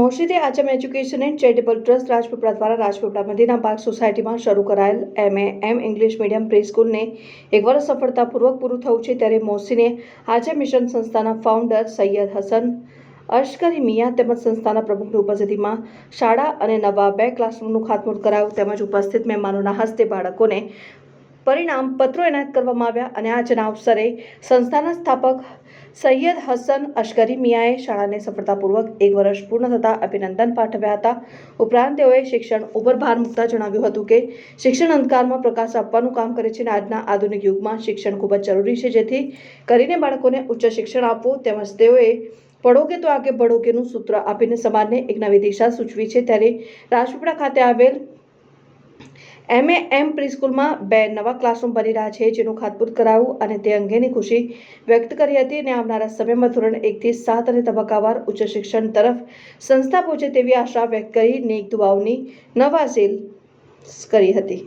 મોરશીદે આચમ education and charitable trust Rajpipla દ્વારા Rajpipla Madina park સોસાયટીમાં શરૂ કરાયેલ M A M English medium pre સ્કૂલને એક વર્ષ સફળતાપૂર્વક પૂરું થયું છે ત્યારે મોરસીને આચમ મિશન સંસ્થાના ફાઉન્ડર સૈયદ હસન અશ્કરી મિયા તેમજ સંસ્થાના પ્રમુખની ઉપસ્થિતિમાં શાળા અને નવા બે ક્લાસરૂમનું ખાતમુહૂર્ત કરાયું. તેમજ ઉપસ્થિત મહેમાનોના હસ્તે બાળકોને પરિણામ પત્રો એનાયત કરવામાં આવ્યા અને આજના અવસરે સંસ્થાના સ્થાપક સૈયદ હસન અશ્કરી મિયાએ શાળાને સફળતાપૂર્વક એક વર્ષ પૂર્ણ થતાં અભિનંદન પાઠવ્યા હતા. ઉપરાંત તેઓએ શિક્ષણ ઉપર ભાર મૂકતા જણાવ્યું હતું કે શિક્ષણ અંધકારમાં પ્રકાશ આપવાનું કામ કરે છે અને આજના આધુનિક યુગમાં શિક્ષણ ખૂબ જ જરૂરી છે. જેથી કરીને બાળકોને ઉચ્ચ શિક્ષણ આપવું તેમજ તેઓએ પડોગે તો આગે બઢોગેનું સૂત્ર આપીને સમાજને એક નવી દિશા સૂચવી છે. ત્યારે રાજપીપળા ખાતે આવેલ એમએ એમ પ્રીસ્કૂલમાં બે નવા ક્લાસરૂમ બની રહ્યા છે, જેનું ખાતમુહૂર્ત કરાયું અને તે અંગેની ખુશી વ્યક્ત કરી હતી અને આવનારા સમયમાં ધોરણ એકથી સાત અને તબક્કાવાર ઉચ્ચ શિક્ષણ તરફ સંસ્થા પહોંચે તેવી આશા વ્યક્ત કરી નેક દુઆઓની નવાઝેલ કરી હતી.